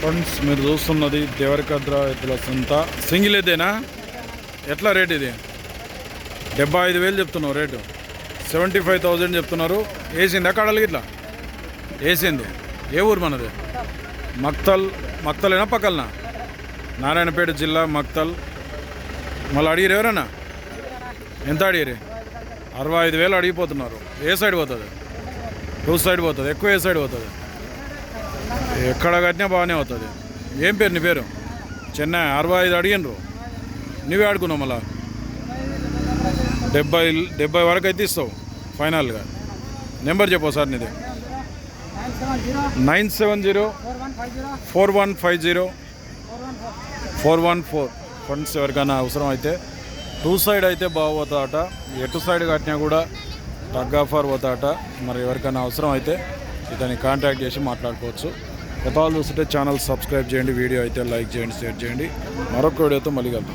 Friends మీరు చూస్తున్నది దేవరకద్ర ఎద్దుల సొంత. సింగిల్ ఎద్దేనా ఎట్లా రేట్ ఇది? డెబ్బై ఐదు వేలు చెప్తున్నావు రేటు. సెవెంటీ ఫైవ్ థౌజండ్ చెప్తున్నారు. వేసిందా కడలు ఇట్లా వేసింది. ఏ ఊరు మనది? మక్తల్ మక్తలేనా పక్కలనా? నారాయణపేట జిల్లా మక్తల్. మళ్ళీ అడిగిరు ఎవరన్నా? ఎంత అడిగిరి అరవై ఐదు వేలు అడిగిపోతున్నారు. ఏ సైడ్ పోతుంది? టూ సైడ్ పోతుంది? ఎక్కువ ఏ సైడ్ పోతుంది? ఎక్కడ కట్టినా బాగానే అవుతుంది. ఏం పేరు నీ పేరు? చెన్నై అరవై ఐదు అడిగినరు నువ్వే ఆడుకున్నావు మళ్ళా? డెబ్బై డెబ్బై వరకు అయితే ఇస్తావు ఫైనల్గా. నెంబర్ చెప్పు సార్ నీది. Nine seven zero four one five zero four one four. Funds ఎవరికైనా అవసరం అయితే టూ సైడ్ అయితే బాగుపోతాడట ఎటు సైడ్ కట్టినా కూడా టగ్ ఆఫర్ పోతాట మరి ఎవరికైనా అవసరం అయితే ఇతన్ని కాంటాక్ట్ చేసి మాట్లాడుకోవచ్చు. కొత్త చూస్తుంటే ఛానల్ సబ్స్క్రైబ్ చేయండి వీడియో అయితే లైక్ చేయండి షేర్ చేయండి. మరొక వీడియోతో మళ్ళీ కలుద్దాం.